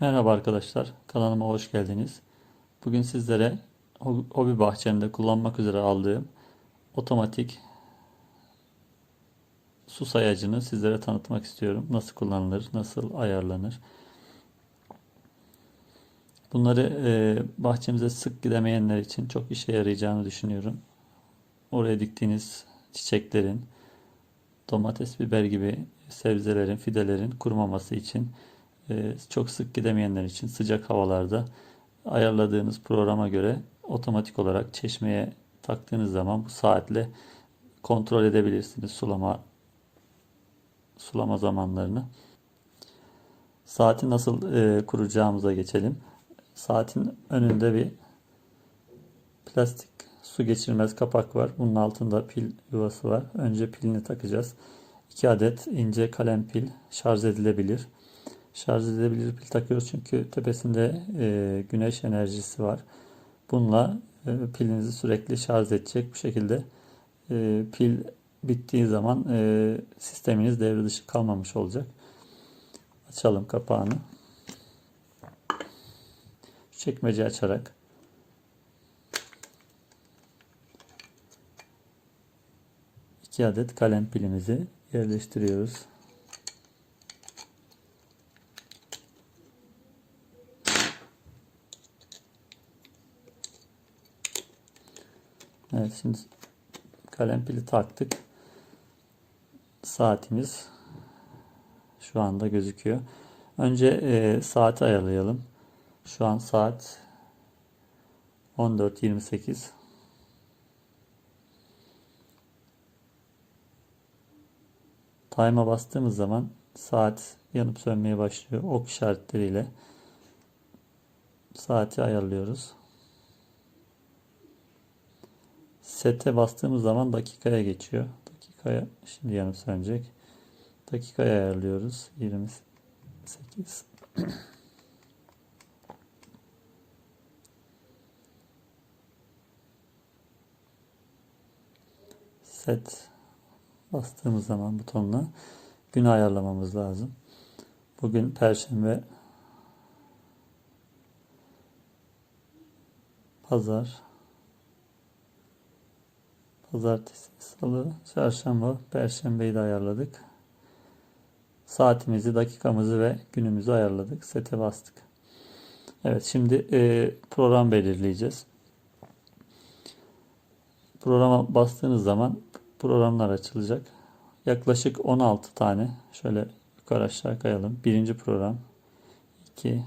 Merhaba arkadaşlar, kanalıma hoş geldiniz. Bugün sizlere ho- hobi bahçemde kullanmak üzere aldığım otomatik su sayacını sizlere tanıtmak istiyorum. Nasıl kullanılır, nasıl ayarlanır. Bunları e, bahçemize sık gidemeyenler için çok işe yarayacağını düşünüyorum. Oraya diktiğiniz çiçeklerin, domates, biber gibi sebzelerin, fidelerin kurumaması için çok sık gidemeyenler için sıcak havalarda ayarladığınız programa göre otomatik olarak çeşmeye taktığınız zaman bu saatle kontrol edebilirsiniz sulama sulama zamanlarını. Saati nasıl e, kuracağımıza geçelim. Saatin önünde bir plastik su geçirmez kapak var. Bunun altında pil yuvası var. Önce pilini takacağız. 2 adet ince kalem pil şarj edilebilir. Şarj edilebilir pil takıyoruz çünkü tepesinde e, güneş enerjisi var. Bununla e, pilinizi sürekli şarj edecek bu şekilde e, pil bittiği zaman e, sisteminiz devre dışı kalmamış olacak. Açalım kapağını. Şu çekmece açarak iki adet kalem pilimizi yerleştiriyoruz. Evet şimdi kalem pili taktık. Saatimiz şu anda gözüküyor. Önce e, saati ayarlayalım. Şu an saat 14.28. Time'a bastığımız zaman saat yanıp sönmeye başlıyor. Ok işaretleriyle saati ayarlıyoruz. Sete bastığımız zaman dakikaya geçiyor. Dakikaya şimdi yanıp sönecek. Dakikaya ayarlıyoruz. 28 Set bastığımız zaman butonla günü ayarlamamız lazım. Bugün Perşembe Pazar Pazartesi, Salı, Çarşamba, Perşembeyi de ayarladık. Saatimizi, dakikamızı ve günümüzü ayarladık. Sete bastık. Evet şimdi e, program belirleyeceğiz. Programa bastığınız zaman programlar açılacak. Yaklaşık 16 tane şöyle yukarı aşağı kayalım. Birinci program 2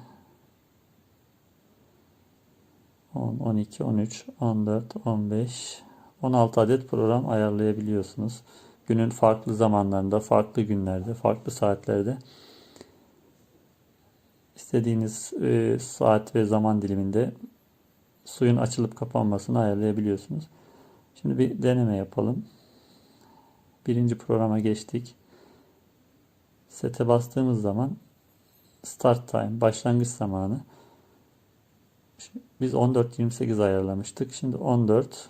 10, 12, 13, 14, 15, 16 adet program ayarlayabiliyorsunuz. Günün farklı zamanlarında, farklı günlerde, farklı saatlerde istediğiniz e, saat ve zaman diliminde suyun açılıp kapanmasını ayarlayabiliyorsunuz. Şimdi bir deneme yapalım. Birinci programa geçtik. Sete bastığımız zaman start time, başlangıç zamanı. Biz 14.28 ayarlamıştık. Şimdi 14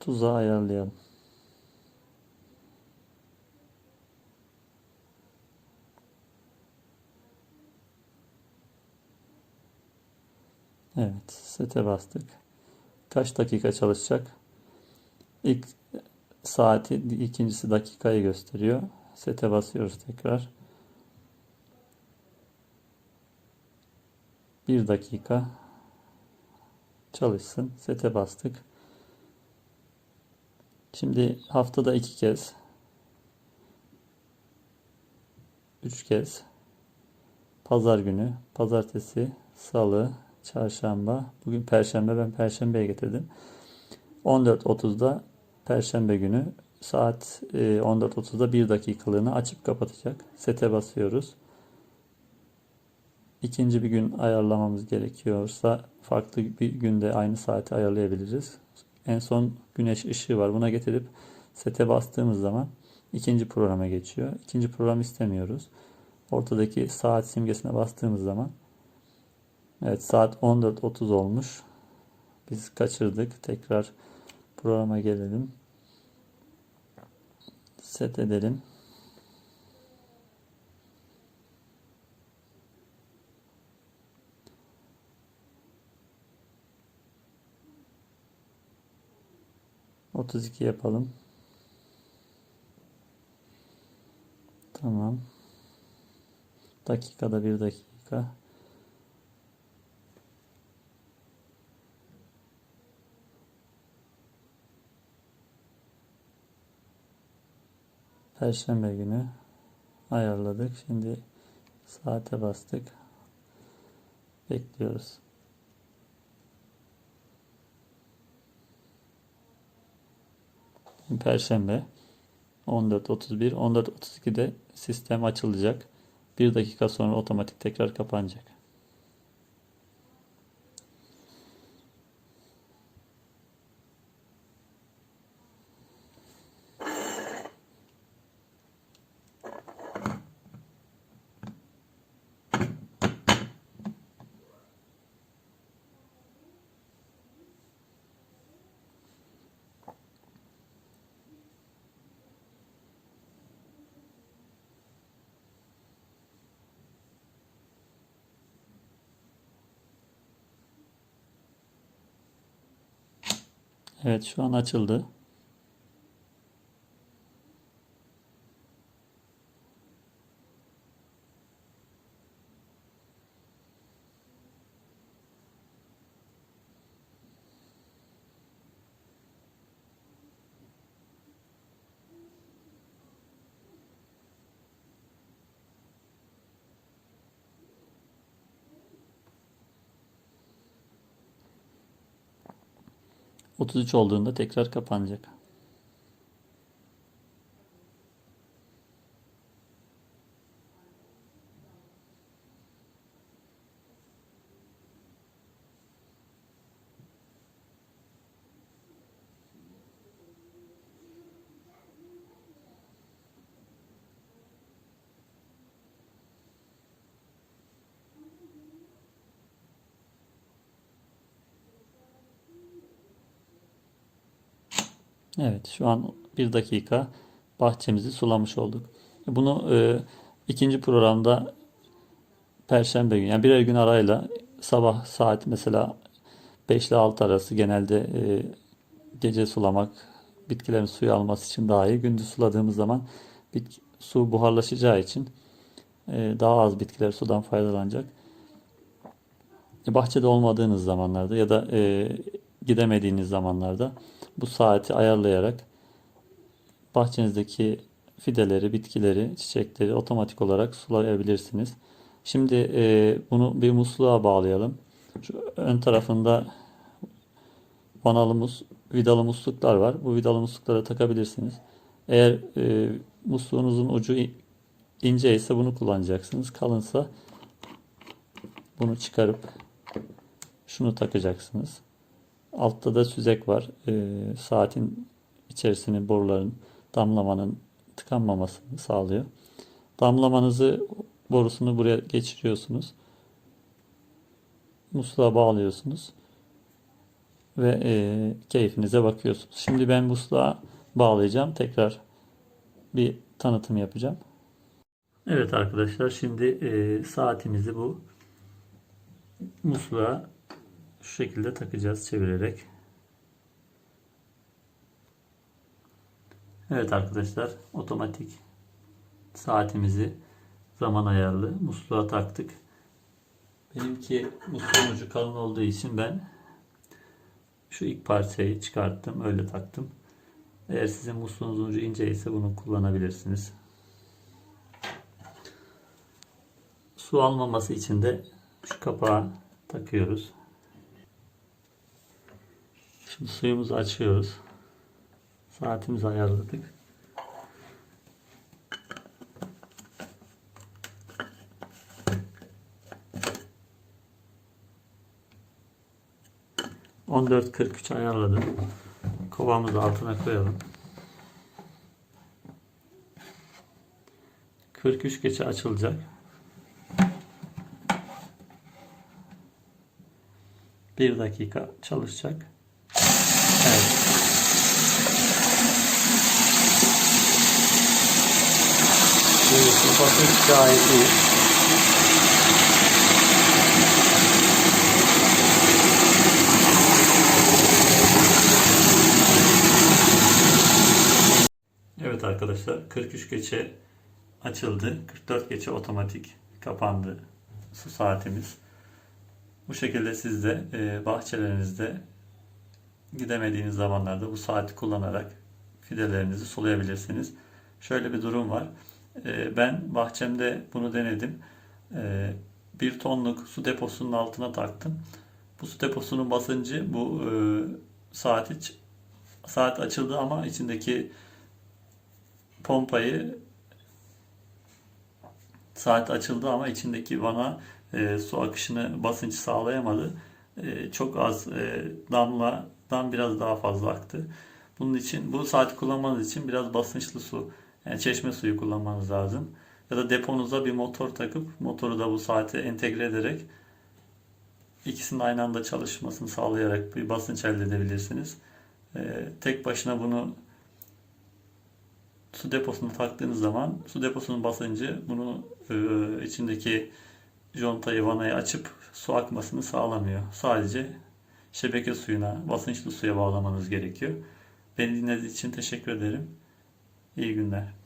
30'a ayarlayalım. Evet, sete bastık. Kaç dakika çalışacak? İlk saati, ikincisi dakikayı gösteriyor. Sete basıyoruz tekrar. Bir dakika çalışsın. Sete bastık. Şimdi haftada iki kez, üç kez, pazar günü, pazartesi, salı, çarşamba, bugün perşembe, ben perşembeye getirdim. 14.30'da perşembe günü saat 14.30'da bir dakikalığını açıp kapatacak. Sete basıyoruz. İkinci bir gün ayarlamamız gerekiyorsa farklı bir günde aynı saati ayarlayabiliriz. En son güneş ışığı var. Buna getirip sete bastığımız zaman ikinci programa geçiyor. İkinci program istemiyoruz. ortadaki saat simgesine bastığımız zaman evet saat 14.30 olmuş. Biz kaçırdık. Tekrar programa gelelim. Set edelim. Otuz iki yapalım. Tamam. Dakikada bir dakika. Perşembe günü ayarladık. Şimdi saate bastık. Bekliyoruz. Perşembe 14.31 14.32'de sistem açılacak. Bir dakika sonra otomatik tekrar kapanacak. Evet şu an açıldı. Otuz üç olduğunda tekrar kapanacak. Evet şu an bir dakika bahçemizi sulamış olduk. Bunu e, ikinci programda Perşembe günü yani birer gün arayla sabah saat mesela 5 ile 6 arası genelde e, gece sulamak bitkilerin suyu alması için daha iyi. Gündüz suladığımız zaman bitki, su buharlaşacağı için e, daha az bitkiler sudan faydalanacak. E, bahçede olmadığınız zamanlarda ya da e, gidemediğiniz zamanlarda bu saati ayarlayarak bahçenizdeki fideleri, bitkileri, çiçekleri otomatik olarak sulayabilirsiniz. Şimdi e, bunu bir musluğa bağlayalım. Şu ön tarafında vanalı mus, vidalı musluklar var. Bu vidalı musluklara takabilirsiniz. Eğer e, musluğunuzun ucu ince ise bunu kullanacaksınız. Kalınsa bunu çıkarıp şunu takacaksınız. Altta da süzek var. E, saatin içerisinin boruların damlamanın tıkanmamasını sağlıyor. Damlamanızı borusunu buraya geçiriyorsunuz. Musluğa bağlıyorsunuz. Ve e, keyfinize bakıyorsunuz. Şimdi ben musluğa bağlayacağım. Tekrar bir tanıtım yapacağım. Evet arkadaşlar şimdi e, saatimizi bu musluğa şu şekilde takacağız çevirerek. Evet arkadaşlar otomatik saatimizi zaman ayarlı musluğa taktık. Benimki musluğun ucu kalın olduğu için ben şu ilk parçayı çıkarttım öyle taktım. Eğer sizin musluğunuzun ucu ince ise bunu kullanabilirsiniz. Su almaması için de şu kapağı takıyoruz. Şimdi suyumuzu açıyoruz. Saatimizi ayarladık. On dört kırk üç ayarladım. Kovamızı altına koyalım. 43 geçe açılacak. Bir dakika çalışacak. Görüyorsunuz basınç gayet iyi. Evet arkadaşlar 43 geçe açıldı. 44 geçe otomatik kapandı su saatimiz. Bu şekilde siz de e, bahçelerinizde gidemediğiniz zamanlarda bu saati kullanarak fidelerinizi sulayabilirsiniz. Şöyle bir durum var. E, ben bahçemde bunu denedim. E, bir tonluk su deposunun altına taktım. Bu su deposunun basıncı bu e, saati ç- saat açıldı ama içindeki pompayı saat açıldı ama içindeki vana e, su akışını basınç sağlayamadı. E, çok az e, damladan biraz daha fazla aktı. Bunun için bu saati kullanmanız için biraz basınçlı su yani çeşme suyu kullanmanız lazım. Ya da deponuza bir motor takıp motoru da bu saate entegre ederek ikisinin aynı anda çalışmasını sağlayarak bir basınç elde edebilirsiniz. E, tek başına bunu su deposuna taktığınız zaman su deposunun basıncı bunu e, içindeki contayı vanayı açıp su akmasını sağlamıyor. Sadece şebeke suyuna, basınçlı suya bağlamanız gerekiyor. Beni dinlediğiniz için teşekkür ederim. İyi günler.